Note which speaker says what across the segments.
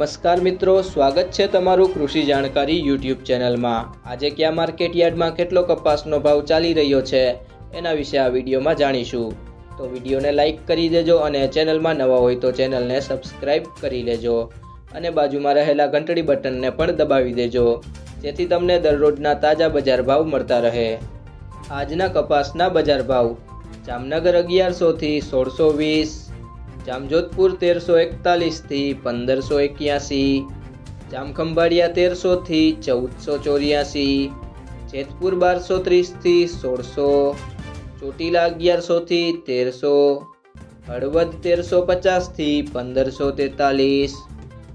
Speaker 1: નમસ્કાર મિત્રો, સ્વાગત છે તમારું કૃષિ જાણકારી યુટ્યુબ ચેનલમાં. આજે કયા માર્કેટ યાર્ડમાં કેટલો કપાસનો ભાવ ચાલી રહ્યો છે, એના વિશે આ વિડીયોમાં જાણીશું. તો વિડીયોને લાઇક કરી દેજો અને ચેનલમાં નવા હોય તો ચેનલને સબસ્ક્રાઇબ કરી લેજો અને બાજુમાં રહેલા ઘંટડી બટનને પણ દબાવી દેજો, જેથી તમને દરરોજના તાજા બજાર ભાવ મળતા રહે. આજના કપાસના બજાર ભાવ, જામનગર અગિયારસોથી સોળસો વીસ જામજોધપુર તેરસો એકતાલીસથી પંદરસો એક્યાસી, જામખંભાળિયા તેરસોથી ચૌદસો ચોર્યાસી, જેતપુર બારસો ત્રીસથી સોળસો, ચોટીલા અગિયારસોથી તેરસો, હળવદ તેરસો પચાસથી પંદરસો તેતાલીસ,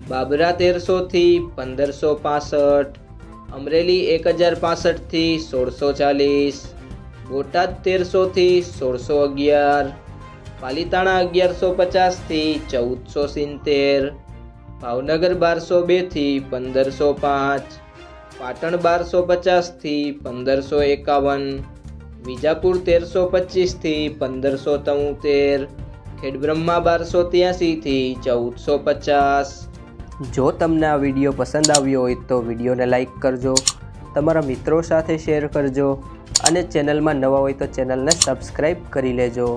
Speaker 1: બાબરા તેરસોથી પંદરસો પાસઠ, અમરેલી એક હજાર પાસઠથી સોળસો ચાલીસ, બોટાદ તેરસોથી સોળસો અગિયાર પાલીતાણા અગિયારસો પચાસથી ચૌદસો સિત્તેર, ભાવનગર બારસો બેથી પંદરસો પાંચ, પાટણ બારસો પચાસથી પંદરસો એકાવન, વિજાપુર તેરસો પચીસથી પંદરસો તોતેર, ખેડબ્રહ્મા બારસો ત્યાસીથી ચૌદસો પચાસ. જો તમને આ વીડિયો પસંદ આવ્યો હોય તો વિડીયોને લાઇક કરજો, તમારા મિત્રો સાથે શેર કરજો અને ચેનલમાં નવા હોય તો ચેનલને સબસ્ક્રાઈબ કરી લેજો.